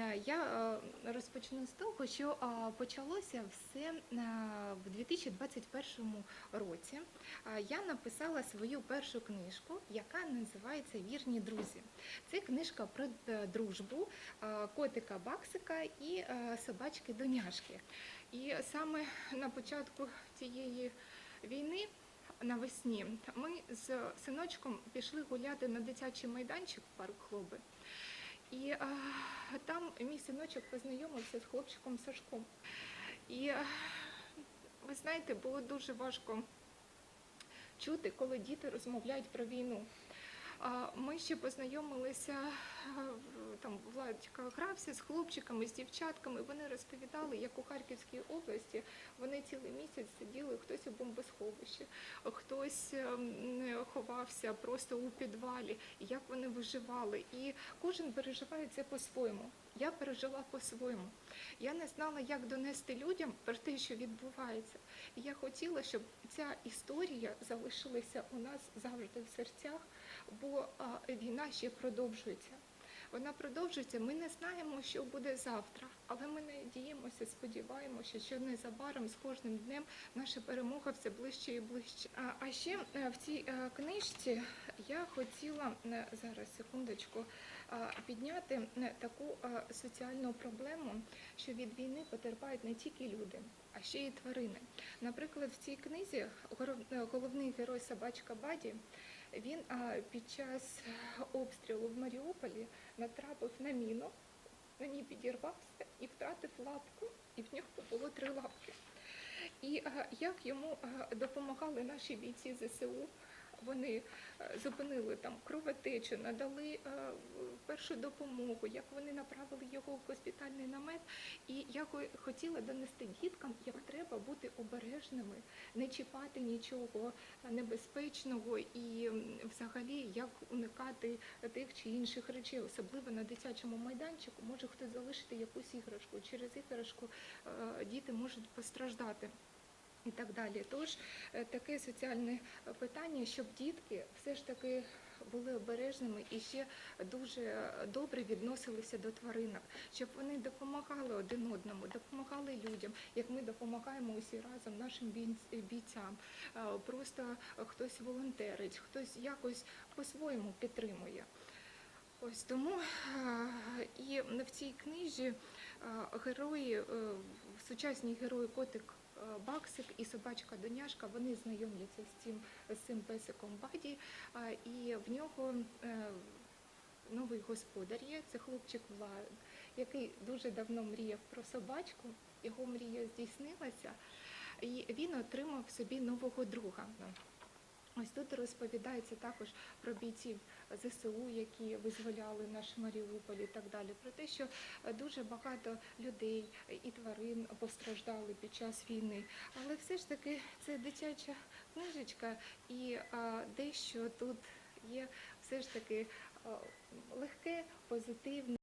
е, я е, розпочну з того, що е, почалося все в 2021 році. Я написала свою першу книжку, яка називається Вірні друзі. Це книжка про дружбу котика Баксика і собачки Доняшки. І саме на початку цієї війни. Навесні ми з синочком пішли гуляти на дитячий майданчик в парк Хлоби. І а, там мій синочок познайомився з хлопчиком Сашком. І а, ви знаєте, було дуже важко чути, коли діти розмовляють про війну. Ми ще познайомилися, а, там Владька грався з хлопчиками, з дівчатками. Вони розповідали, як у Харківській області вони цілий місяць сиділи, хтось у бомбосховищі, хтось ем, ховався просто у підвалі, як вони виживали. І кожен переживає це по-своєму. Я пережила по-своєму. Я не знала, як донести людям про те, що відбувається. І я хотіла, щоб ця історія залишилася у нас завжди в серцях, бо а, війна ще продовжується. Вона продовжується. Ми не знаємо, що буде завтра, але ми надіємося, сподіваємося, що незабаром з кожним днем наша перемога все ближче і ближче. А, ще е, в цій е, книжці я хотіла е, зараз секундочку підняти таку соціальну проблему, що від війни потерпають не тільки люди, а ще й тварини. Наприклад, в цій книзі головний герой собачка Баді. Він під час обстрілу в Маріуполі натрапив на міну, ній підірвався і втратив лапку, і в нього було три лапки. І як йому допомагали наші бійці ЗСУ, вони е, зупинили там кровотечу, надали е, першу допомогу, як вони направили його в госпітальний намет. І я хотіла донести діткам, як треба бути обережними, не чіпати нічого небезпечного і взагалі як уникати тих чи інших речей, особливо на дитячому майданчику, може хтось залишити якусь іграшку. Через іграшку е, діти можуть постраждати. І так далі. Тож е, таке соціальне е, питання, щоб дітки все ж таки були обережними і ще дуже е, добре відносилися до тваринок, щоб вони допомагали один одному, допомагали людям, як ми допомагаємо усі разом нашим бійцям. Просто хтось волонтерить, хтось якось по-своєму підтримує. Ось тому і в цій книжі герої, сучасні герої котик Баксик і собачка Доняшка, вони знайомляться з цим, з цим песиком Баді, е, і в нього е, новий господар є, це хлопчик Влад, який дуже давно мріяв про собачку, його мрія здійснилася, і він отримав собі нового друга. Ось тут розповідається також про бійців ЗСУ, які визволяли наш Маріуполь і так далі. Про те, що дуже багато людей і тварин постраждали під час війни. Але все ж таки це дитяча книжечка, і дещо тут є все ж таки легке, позитивне.